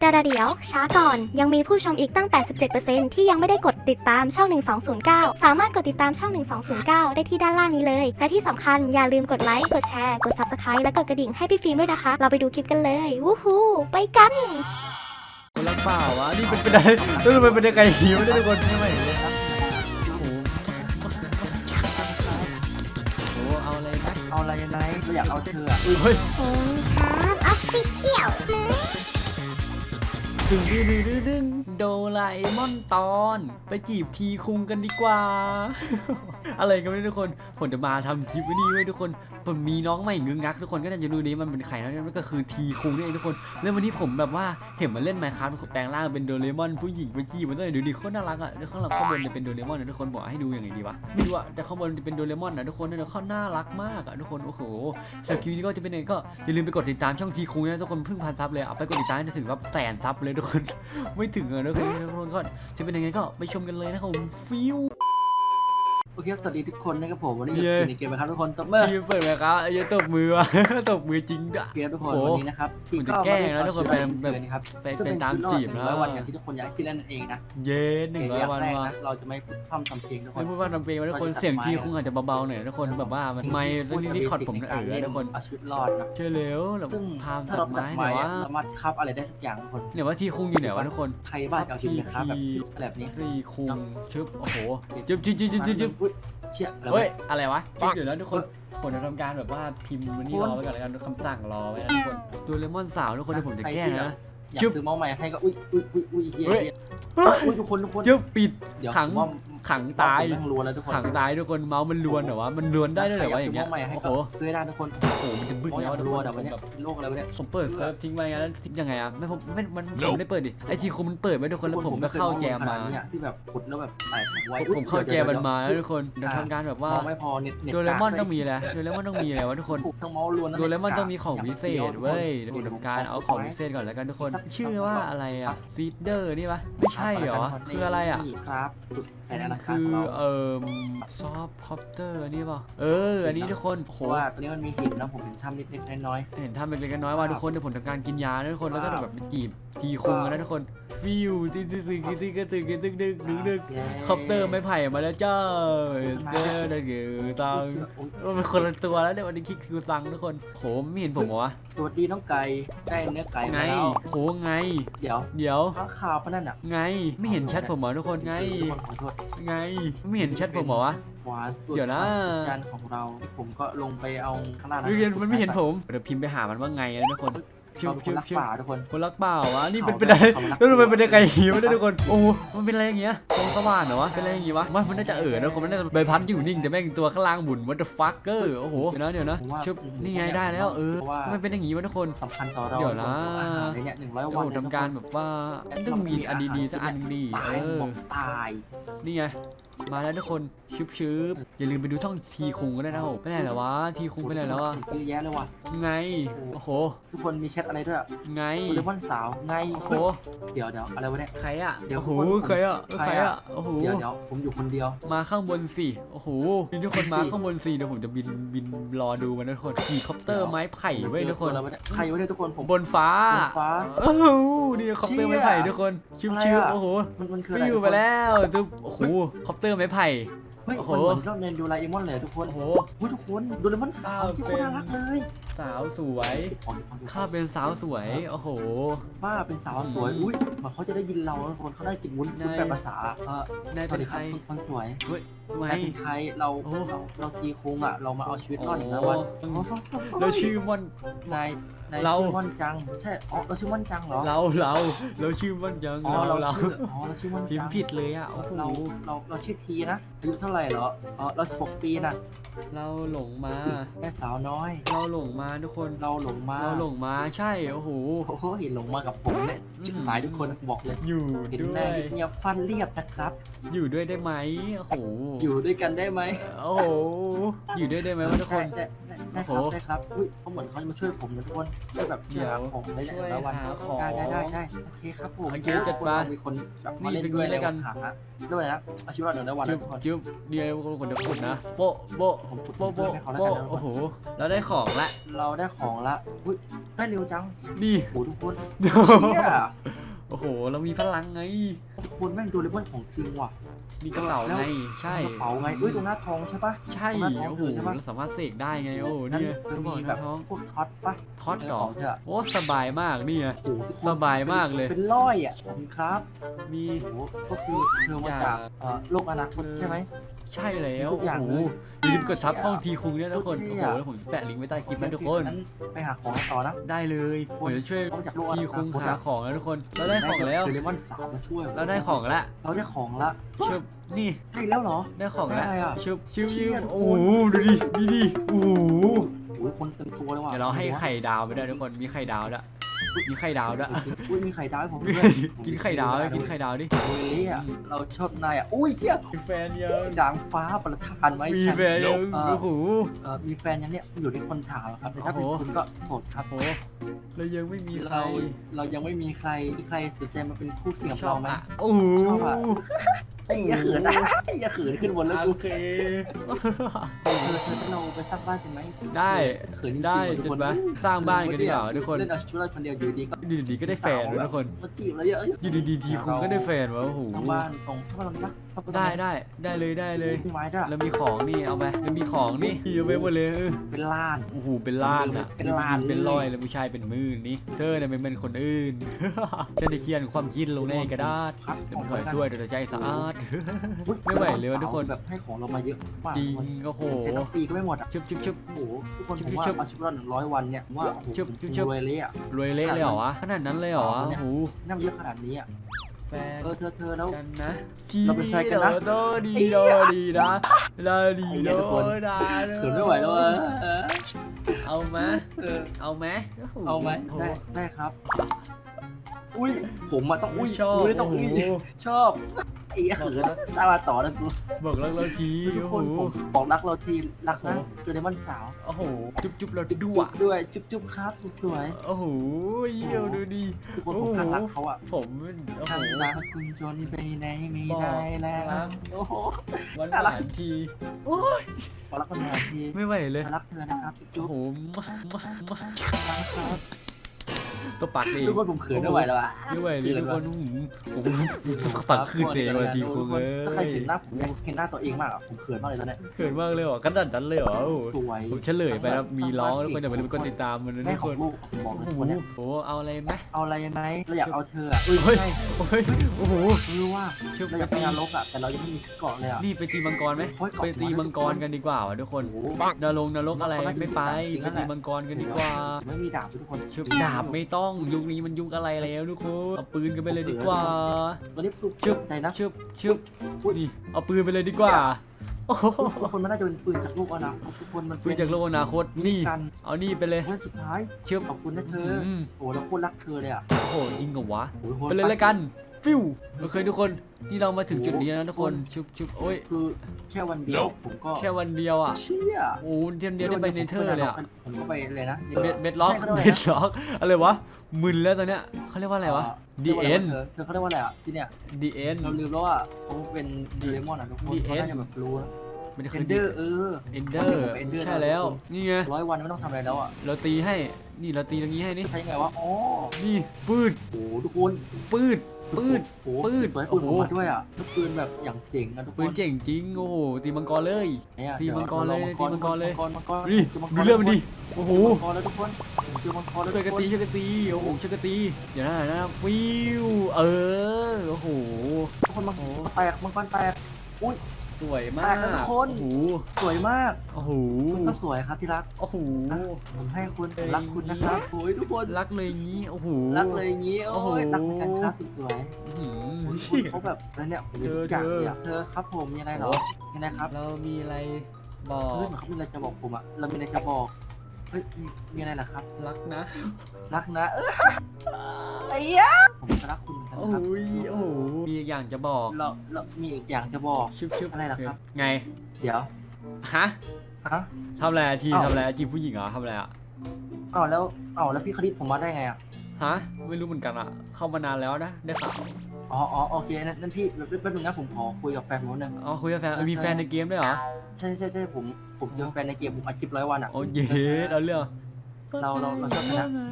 แต่เดี๋ยว ช้าก่อน ยังมีผู้ชมอีกตั้ง 87%ที่ยังไม่ได้กดติดตามช่อง 1209 สามารถกดติดตามช่อง 1209 ได้ที่ด้านล่างนี้เลย และที่สำคัญอย่าลืมกดไลค์ กดแชร์ กด Subscribe และกดกระดิ่งให้พี่ฟิล์มด้วยนะคะ เราไปดูคลิปกันเลย วู้ฮู้ไปกันคนรักเปล่าวะนี่เป็นไปได้ต้องเป็นไปได้ไกลหิวได้ทุกคนไม่ไหวเลยครับโอ้โหโอ้โหเอาอะไรนะเอาอะไรยังไงเราอยากเอาเธออะ เฮ้ยผมครับออฟฟิเชียล ดึงดึงดึงดึงดึงโดราเอมอนตอน ไปจีบทีคุงกันดีกว่า อะไรกันไม่ทุกคน ผมจะมาทำคลิปวันนี้ไว้ทุกคน ผมมีน้องใหม่งึงงักทุกคนก็น่าจะรู้นี้มันเป็นใครนะนั่นก็คือทีคุงนี่เองทุกคนแล้ววันนี้ผมแบบว่าเห็นมันเล่นไมค์ครับแปลงร่างเป็นโดเรมอนผู้หญิงไปจีบมันด้วยดูดิโคตรน่ารักอะแล้วข้างหลังข้างบนเนี่ยเป็นโดเรมอนนะทุกคนบอกให้ดูยังไงดีวะไม่รู้อะแต่ข้างบนจะเป็นโดเรมอนนะทุกคนเนี่ยเขาน่ารักมากอะทุกคนโอ้โหสำหรับคลิปนี้ก็จะเป็นยังไงก็อย่าลืมไปกดติดตามช่องทีคุงนะทุกคนเพิ่งพันซับเลยเอาไปกดติดตามให้ถึงว่าแสนซับเลยทุกคนไม่ถึงอะนะทุกคนทุกคนก็จะเป็นยังไงก็ไปชมกันเลยนะครับผมฟิว โอเคสวัสดีทุกคนนะครับผมวันนี้เย้อยู่ในเกมนะครับทุกคนตบมือทีมเปิดไหมครับไอ้เหี้ยตบมือว่ะตบมือจริงด้วยเกมทุกคนโอ้โหวันนี้นะครับมันจะแกล้งแล้วทุกคนเป็เป็นนแบบนะครับไปซึ่งเป็นเป็นตามชีจีวิบตรอดหนึ่นะงร้อยวันอย่างที่ทุกคนอยากที่เล่นนั่นเองนะเย็นหนึ่งร้อยวันเกมแรกว่ะนะเราจะไม่พูดพร่ำทำเพลงทุกคนไม่พูดว่าทำเพลงมาทุกคนเราจะตัดเสียงทีไม้คงอาจจะเบาๆหน่อยนะทุกคนแบบว่ามันไม่แล้วนี่นี่คอร์ดผมนะเออทุกคนเอาชีวิตรอดนะเชื่อแล้วเราซึ่งพามถ้าตัเราดตัไม้ดเนี่ไม้ยอะว่าสามารถคับอะไรได้สักอย่างทุกคนเนี่ยว่าทีคุงอยู่ไหนวะทุกคนใครบ้านจะเอาทีมนะครับแบบที่แบบนี้ทีคุงชึบโอ้โหจึ๊บจึ๊บจึ๊บจึ๊บจึ๊บจึ๊บอุ๊ยเชี่ยอะไรเฮ้วะยอะไรวะ เดี๋ยวนะทุกคนผมจะทำการแบบว่าพิมพ์มันนี่รอไว้ก่อนแล้วกันคำสั่งรอไว้นะทุกคนดูเลมอนสาวทุกคนเดี๋ยวผมจะแก้นะ อยากจึ๊บซื้อเมาส์ใหม่ให้ก็อุ้ยอุ้ยอุ้ยอุ้ยเหี้ยเฮ้ยเหี้ยอุ้ยทุกคนทุกคนจึ๊บปิดเดี๋ยวขังผมว่าขังตายผมต้องรัวแล้วทุกคนขังตายทุกคนเมาส์มันลวนเหรอวะมันลวนได้ด้วยเหรอวะอย่างเงี้ยใครกซื้เมาส์ใหม่ให้โอ้ก็โหซื้อได้ทุกคนโอ้โหมันจะบึ้งโอ้ยแล้วอยากทุกรัควนเดี๋ยวผวันมเนี้ยแบบเป็นโรคอะไรวะเนี่ยผมเปิดเซิร์ฟทิ้งไว้ไงแล้วทิ้งยังไงอะไม่ผมไม่มันผมไม่ได้เปิดดิไอทีคุมันเปิดไว้ทุกคนแล้วผมก็เข้าแจมมาเนี่ยที่แบบขุดแล้วแบบแตกไว้ผมเข้าแจมมันมาแล้วทุกคนเดี๋ยวทำการแบบว่าเมาไม่พอเน็ตเน็ตโดเรมอนต้องมีแหละโดเรมอนต้องมีแหละวะทุกคนถูกทั้งเมาส์ล้วนโดเรมอนต้องมีของพิเศษเว้ยเดี๋ยวผมทำการเอาของพิเศษก่อนแล้วกันทุกคนักชื่อว่าอะไรอะซีเดอร์นี่ปะไม่ใช่เหรอ คืออะไรอะครับสุดแสนอลังการคือเอ่อซอฟท์คอปเตอร์นี่ป่ะเออ อันนี้ทุกคนโหว่าตอนนี้มันมีหินนะผมเห็นถ้ำเล็กๆน้อยๆเห็นถ้ำเล็กๆน้อยๆว่าทุกคนเดี๋ผลทำการกินยาทุกคนแล้วก็แบบจีบทีคุงนะทุกคนฟิวจิกจิกจิกจิกจิกจิกดึกดึกดึกคอปเตอร์ไม่ไผ่มาแล้วเจ้าเด้อเด้อตังเป็นคนละตัวแล้วเนี่ยวันนี้คิกคือซังทุกคนโหไม่เห็นผมเหรอสวัสดีน้องไก่ได้เนื้อไก่ไงโหไง เดี๋ยวเดี๋ยว ข้างข่าวพะนั่นอะไง ไม่เห็นแชทผมเหรอทุกคนไง ขอโทษไง ไม่เห็นแชทผมเหรอวะ ขวาสุดเดี๋ยวนะ จานของเราผมก็ลงไปเอาข้างล่างเรียนมันไม่เห็นผมเดี๋ยวพิมพ์ไปหามันว่าไงนะทุกคน ชชุอบบคชุนบรักชุบป่าทุกคนคนรักเปล่าวะนี่เป็นเขาไปได้เขารักแล้วมันเป็นไงหิวได้ทุกคนโอ้โหมันเป็นอะไรอย่างเงี้ยตรงสว่านเหรอวะเป็นอะไรอย่างงี้วะมันมันน่าจะเอ๋อนะคนมันน่าจะใบพัดอยู่นิ่งแต่แม่งตัวข้างล่างหมุน what the fucker โอ้โหเดี๋ยวนะเดี๋ยวนะผมว่าชุบอืมนี่ไงได้แล้วเออเพราะว่ามันเป็นอย่างงี้วะทุกคนสำคัญต่อเราเดี๋ยวนะอาหารในเนี่ยหนึ่งร้อยเดี๋ยววันผมทำการแบบว่าต้องมีอันดีๆสักอันหนึ่งดีตาเอยอบอกตายนี่ไง มาแล้วทุกคนชุบชืบอย่าลืมไปดูช่องทีคุงก็ได้นะผมไปไหนแล้ววะทีคุงไปไหนแล้วอะเยอะแยะเลยว่ะ ไงโอ้โห ทุกคนมีแชทอะไรด้วยอะไงโดเรมอนสาวไงโอ้โหเดี๋ยวเดี๋ยวอะไรวะเนี่ย ใครอะเดี๋ยวโอ้โหคนใครอะใครใครอะอะโอ้โหเดี๋ยวเดี๋ยวผมอยู่คนเดียว มาข้างบนสิโอ้โหนี่ทุกคนสิมาข้างบนสิเดี๋ยวผมจะบินบินรอดูมันนะทุกคนขี่คอปเตอร์ไม้ไผ่เว้ยทุกคน เจอตัวแล้ววะเยใครวะเนี่ยทุกคนผม บนฟ้าบนฟ้าโอ้โหนี่คอปเตอร์ไม้ไผ่ทุกคนชิบอะไรชิบอะ โอ้โหมันมันคืออะไรฟิวไปแล้วจุ๊บโอ้โหคอปเตอร์ไม้ไผ่ เฮ้ยโอ้โห มันเหมือนเราเนดูไลเอมอนเลยทุกคนโอ้โห เฮ้ยทุกคนโดเรมอนสาวที่โคตรนน่ารักเลยสาวสวย ของของข้าเป็นสาวสวย โอ้โหว่าเป็นสาวสวย อุ้ยเหมือนเขาจะได้ยินเราทุกคนเขาได้กินวุ้นวุ้นแบบภาษาเออนายสวัเป็สนดีใครรับคุณคนสวยไงนายเป็นใครเราโอ้ เราเราทีคุงอะ เรามาเอาชีวิตรอดโอ้นะวันแล้วชื่อมอนนายเรา ชื่อม่อนจังใช่อ๋อเราชื่อม่อนจังเหรอเราเราเราชื่อม่อนจังอ๋อเราเราเราชื่ออ๋อเราชื่อม่อนพิมจังพ์ผิดเลยอะโอ้โหเราเราเราชื่อทีนะอายุเท่าไหร่เหรออ๋อเรา16ปีนะเราหลงมาแม่สาวน้อย เราหลงมาทุกคนเราหลงมาเราหลงมาใช่โอ้โห โอ้โหเห็นหลงมากับผมเนี่ยอืมจิบหายทุกคนบอกเลยอยู่เห็นด้หวน้ายเงียบๆฟันเรียบนะครับ อยู่ด้วยได้ไหมโอ้โหอยู่ด้วยกันได้ไหมโอ้โหอยู่ด้วยได้ไหมวะทุกคน ได้ได้ได้โอ้ได้โหครับได้ครับอุ้ยเขาเหมือนเขาจะมาช่วยผมนะทุกคนช่วยแบบช่วยหาของในแต่ละวันช่วยหาของได้ได้ได้ได้โอเคครับผมโอเคจัดมามีคนแบบนี่มาเล่นตรงด้วยนี้แล้วกันหาด้วยนะเอาชีวิตรอดหนึ่งได้วันจึ๊นะบทุกคนจึ๊บเดียวคนเดี๋ยวขุดนะโปะโปะผมขุดโปะโปะให้เขาแล้วโปะกันนะโอ้โหแล้วได้ของละ เราได้ของละอุ้ยได้เร็วจังนี่โอ้ทุกคนเชี่ย โอ้โห เรามีพลังไงทุกคนแม่งโดเรมอนของจริงว่ะ มีกระเป๋าไง ใช่ กระเป๋าไงเอ้ยตรงหน้าทองใช่ปะใช่ตรงหน้าท้องโอ้โหถือใช่ปะเราสามารถเสกได้ไง โอ้นั่นเนี่ยคือกระมีเป๋าหแบน้าบท้องพวกท็อตปะท็อตดอกเถอะโอ้สบายมากเนี่ยโอ้โหทุกคนสบายมากเลย เป็นร้อยอะขอบคุณครับ มีโอ้โหก็คือเธอมาจากเอ่อโลกอนาคตใช่ไหมใช่แล้วมีทุกอย่างโอ้โหเลยอย่าลืมกดทับห้องทีคุงเนี่ยทุกคน โอโอ้เคโหอะแล้วผมจะแปะลิงก์ไว้ใต้คลิปนะทุกคนงั้ไปหาของกันต่อนะ ได้เลยผมจะช่วยเขาจากโลกอทีนาคุงคตหาอะของแล้วทุกคนเราได้ของแล้ว เดเรมอนสามมาช่วยเราได้ของละเราได้ของละชึบนี่ได้แล้วเหรอ ได้ของแล้วได้อะไรอะชึบชึบเชี่ชึยบทุกคนโอ้โหดูดิดีดิโอ้โหโอ้ยคนเต็มตัวเลยว่ะเดี๋ยวเราให้ไข่ดาวไปด้วยทุกคนมีไข่ดาวด้วย มีไข่ดาวด้วยอุ้ยมีไข่ดาวให้ผมมีด้วไข่ยกินไข่ดาวเลยกินไข่ดาวดิโอ้ยเล่อะเราชอบนายอะอุ้ยเชี่ยมีแฟนยังด่างฟ้าประทานไว้มีฉันแฟนยังเอ่อโอ้โหเอ่อมีแฟนยังเนี่ยอยู่ที่คนถามอะครับแต่ถ้าเป็นโอ้โหคุณก็โสดครับโอ้โหเรายังไม่มีใคร เราเรายังไม่มีใครมีใครสนใจมาเป็นคู่เคียงกับชอเราบไหมอะโอ้โห ชอบอะไอ้อย่าเขินนะอย่าเขินขึ้นบนแล้วโอกูเคเออเธอถ้าเราไปสร้างบ้านกันไหมได้เขินจริงๆได้ว่ะทุจุกดคนไหมสร้างบ้านกันดีกว่าทุกคนเล่นเอาชีวิตรอดคนเดียวอยู่ดีก็อยู่ดีๆก็ได้แฟนด้วยทุกคนมาจีบเราเยอะอยู่ดีๆทีคุณก็ได้แฟนวะโอ้โหทางบ้านตรงเข้ามาตรงนี้ปะ เข้ามาตรงนี้ได้ได้ได้เลยได้เลย มีไม้ด้วยแล้วมีของนี่เอาไปแล้วมีของนี่เอาไปหมดเลยเออเป็นล้าน โอ้โหเป็นล้านอะเป็นล้าน เป็นเลยร้อยแล้วผู้ชายเป็นหมื่นนี่เธอเนี่ยเป็นคนอื่น ฉันได้เขียนความคิดลงในกระดาษครับแต่ไม่ค่อยช่วยโดยใจสะอาดอุ๊ยไม่ไหวเลยว่ะทุกคน แบบให้ของเรามาเยอะมากจริงโอ้โหแค่ทั้งปีก็ไม่หมดอะชุบชุบชุบ โอ้โหทุกคนชิบผมว่าชิบเอาชีวิตรอดหนึ่งร้อยวันเนี่ยผมว่าโอ้โหชิบผมชิบชิบรวยเลยอะรวยเละเลยเหรอวะขนาดนั้นเลยเหรอเนี่ยโอ้โหน่าเยอะขนาดนี้อะ แฟนเออเธอเธอแล้ว กันนะทีเราเป็นวีแฟนกัโดนนะ โดดีโดดีนะดาดีไอ้โดเหี้ยทุกคนดาเขินไม่ไหวแล้วอะเออเอาไหมเออเอาไหมโโเอาไหมโอ้โได้ได้ครับ อุ้ยผมอะต้องอุ้ยชอบไม่ต้องโอ้อุ้โหยชอบไอ้เหี้ยเขินสร้างมาต่อนะกูบอกรักเราทีทุกโอ้คโหนผมบอกรักเราทีรักนะโอ้โห โดเรมอนสาวโอ้โห จุ๊บจุ๊บเราจุ๊บด้วยด้วยจุ๊บจุ๊บครับสวยโอ้โหเยี่ยวดูดีๆทุกคนผมข้างรักเขาอะผมโอ้โหข้างรักคุณจนไปไหนไม่ได้แล้บอกรัวกโอ้โห วันน่ารักหวานทีขอรักคนหนึ่งทีไม่ไหวเลยขอรักเธอนะครับจุ๊โอ้บโหมามามาๆรักครับ ตัวปากเองทุกคนผมเขินไม่ไหวแล้วอะไม่ไหวเลยทุกคนผมผมปากขึ้นเองวันทีคงเลยถ้าใครเห็นหน้าผมอยากเห็นหน้าตัวเองมากอะผมเขินมากเลยตอนเนี้ยเขินมากเลยเหรอขนาดนั้นเลยเหรอโอ้โหสวยผมเฉลยไปแล้วมีร้องแล้วคนอย่าไปลืมกดติดตามมันนะแม่ทุกขคองนลูกผมบอกโอ้เลยโหคนเนี้ยโอ้โหเอาอะไรไหมเอาอะไรไหมเราอยากเอาเธออะเฮ้ยไม่ใช่โอ้ยโอ้โหไม่รู้ว่าเชื่อเราอยากไปไปตีนรกอะแต่เรายังไม่มีที่เกาะเลยอะนี่ไปตีมังกรไหมโอ้ยเกาะไปตีมังกรกันดีกว่าวะทุกคนโอ้โหนรกนรกอะไรไม่ไปจริงไปแล้วแหตีละมังกรกันดีกว่าไม่มีดาบทุกคนชุบดาบไม่ต้องยุคนี้มันยุคอะไรแล้วทุกคนเอาปืนกันไปเลยดีกว่าวันนี้ปลุกชึบใจนะชึบชึบนี่เอาปืนไปเลยดีกว่าโอ้โหทุกคนมันน่าจะเป็นปืนจากโลกอนาคตทุกคนมันปืนจากโลกอนาคตนี่กันเอานี่ไปเลยเว้ยสุดท้ายชึบขอบคุณนะเธออืมโอ้เราโคตรรักเธอเลยอะโอ้โหจริงเหรอวะโอ้โหไปเลยแล้วกัน ฟิวโอเคทุกคนนี่เรามาถึงจุดนี้แล้วนะทุกคนชุบชุบโอ้ยคือแค่วันเดียวผมก็แค่วันเดียวอะเชี่ยโอ้เดียวเดียวได้ไปเนเธอร์เลยอะผมก็ไปเลยนะเบ็ดเบ็ดล็อกใช่ขาเบ็เรียดกว่าล็อกอะไรวะมึนแล้วตอนเนี้ยเขาเรียกว่าอะไรวะ The เรียกว่า End เธอเธอเขาเรียกว่าอะไรอะที่เนี่ย The End เราลืมแล้วว่าเขาเป็นเดเรมอนอะทุกคน The เขา End น่าจะแบบรู้นะ มันจะเอคือนเดอร์เออเอนเดอร์ Ender ใช่แล้วนะทุกคนนี่ไง ร้อยวันไม่ต้องทำอะไรแล้วอะเราตีให้ นี่เราตีตรงนี้ให้นี่ ใช้ยังไงวะอ๋อนี่ปืดโอ้โหทุกคนปืดปืด โอ้โหปืดสวยโอ้ปืนโหผมมาด้วยอะทุกปืนแบบอย่างเจ๋งอะทุกคนปืนเจ๋งจริง โอ้โห ตีมังกรเลย เนี่ยตีมังกรเลยดี๋วตีมังกรเลย มังกรมังกรนี่มังกรดูเรื่องมันดิโอ้โห มังกรแล้วทุกคนเจอมังกรแล้วช่วยกันตีช่วยกันตีโอ้โหช่วยกันตีเดี๋ยวนะเดี๋ยวนะฟิวเออโอ้โหทุกคนมังกรแตกมังกรแตก สวยมากแตกแล้วทุกคน โอ้โหสวยมากโอ้โหคุณก็สวยครับที่รักโอ้โหผมให้คุณเอ้ยรักคุณนะครับโอ้ยทุกคนรักเลยงี้โอ้โห รักเลยอย่างงี้โอ้โอ้โหยรักในการค้าสุดสวยอื้อหืโอ้ยอคุณเขาแบบแล้วเนี่ยผมมีทุกอย่างเลยอะเธอครับผมมีอะไรเหรอมีอะไรครับเรามีอะไรบอกเฮ้ยเหมือนเขามีอะไรจะบอกผมอะเรามีอะไรจะบอกเฮ้ยมีมีอะไรเหรอครับ รักนะ รักนะเออไอ้ยะผมก็รักคุณเหมือนกัน โอ้นะครับยโอ้โหมีอีกอย่างจะบอกเราเรามีอีกอย่างจะบอกชุบชุบอะไรล่ะครับ ไงเดี๋ยวฮะฮะ ทำอะไรอะทีอ้าว ทำอะไรอะจีบผู้หญิงเหรอทำอะไรอะอ้าวแล้วอ้าวแล้วพี่คณิตผมมาได้ไงอะฮะไม่รู้เหมือนกันอะเข้ามานานแล้วนะได้ข่าวอ๋ออ๋อโอเคนั่นนั่นพี่แป๊บแป๊บนึงนะผมขอคุยกับแฟนผมนิดนึงอ๋อคุยกับแฟนมีแฟนในเกมด้วยเหรอใช่ใช่ใช่ผมผมเจอแฟนในเกมผมอัดคลิปร้อยวันอะ โอ้เยสเอาเรื่องเราเราเราชอบนะว่าไง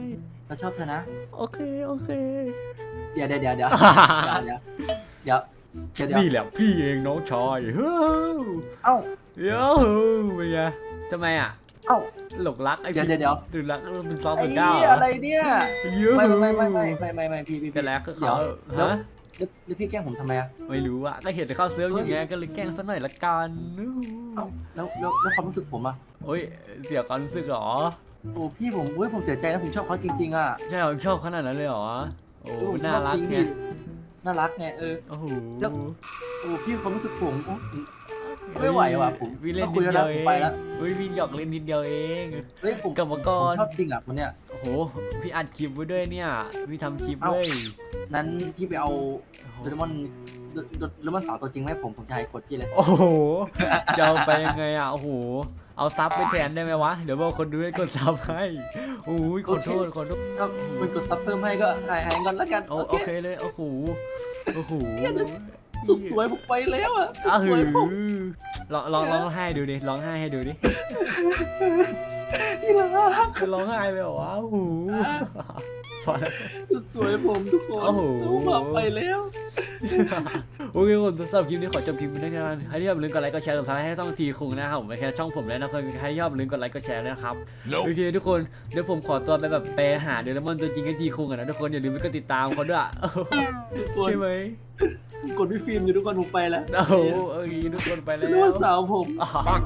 เราชอบเธอนะโอเคโอเค เดี๋ยวเดี๋ยวเดี๋ยวเดี๋ยวเดี๋ยวเดี๋ยวเดี๋ยวเดี๋ยวนี่แหละพี่เองน้องชายเฮ้ยเอ้าเดี๋ยวเป็นไงทำไมอะเอ้าหลงรักไอ้เดี๋ยวพี่เดี๋ยวเดี๋ยวหรือรักเป็นซอฟต์ไอ้เหมือนก้าวเหี้ยอะไรเนี่ยเยอะไม่ไม่ไม่ไม่ไม่ไม่ไม่พี่พี่แต่พี่แล้วก็เดี๋ยเขาวแล้วฮะแล้วแล้วพี่แกล้งผมทำไมอะไม่รู้อะก็เห็นเข้าเซิร์ฟอยู่ไงก็เลยแกล้งสักหน่อยละกันเอ้าแล้วแล้วแล้วความรู้สึกผมอะโอ้ยเสียความรู้สึกเหรอโอ้พี่ผมเฮ้ยผมเสียใจนะผมชอบเขาจริงๆอะใช่เหรอชอบขนาดนั้นเลยเหรอ โอ้เออผมชน่าอบรักจงไงพี่น่ารักไงเออ โอ้โห แล้ว โอ้พี่ความรู้สึกผมโอ้ ไม่ไหวว่ะผมพี่เล่นต้องคุนิยดแล้วเดียวนะเอผมไปงแล้วเฮ้ยพี่หยอกเล่นนิดเดียวเองเฮ้ยผมกลับมาก่อผมนชอบจริงอะคนเนี้ยโอ้โหพี่อัดคลิปไว้ด้วยเนี่ยพี่ทำคลิปเอ้าเว้ยนั้นพี่ไปเอาโอ้โหโดเรมอนโดโดโดเรมอนสาวตัวจริงมาให้ผมผมจะให้กดพี่เลยโอ้โหจะเอาไปยังไงอะโอ้โหเอาซับไปแทนได้ไหมวะเดี๋ยวบอกคนดูให้กดซับให้โอ้ยขอโทษขอโทษถ้าคุณกดซับเพิ่มให้ก็หายหายเงินแล้วกันโอโอโอเคเคเลยโอ้โหโอ้โห สุดสวยผมไปแล้วอะสุดอ้าวสหืวยอผมลองลองร้องไห้ดูดิร้องไห้ให้ดูดิที่รักคือร้องไห้เลยเหรอวะโอ้โหพอแล้ว สุดสวยผมทุกคนโอ้โหมาไปแล้ว โอเคคนสำหรับคลิปนี้ขอจบคลิปนี้ได้แล้วใครที่ชอบลืมกดไลค์กดแชร์กดซับให้ช่องทีคุงนะครับผมไม่แค่ช่องผมแล้วนะคนใครที่ชอบลืมกดไลค์กดแชร์ด้วยนะครับโอเคทุกคนเดี๋ยวผมขอตัวไปแบบไปหาเดลมอนตัวจริงให้ทีคุงกันนะทุกคนอย่าลืมไปกดติดตามเขาด้วยทุกคน ใช่ไหม กดพี่ฟิล์มอยู่ทุกคนผมไปแล้วโอ้โหทุกคนไปแล้ว รู้ว่าสาวผมปัก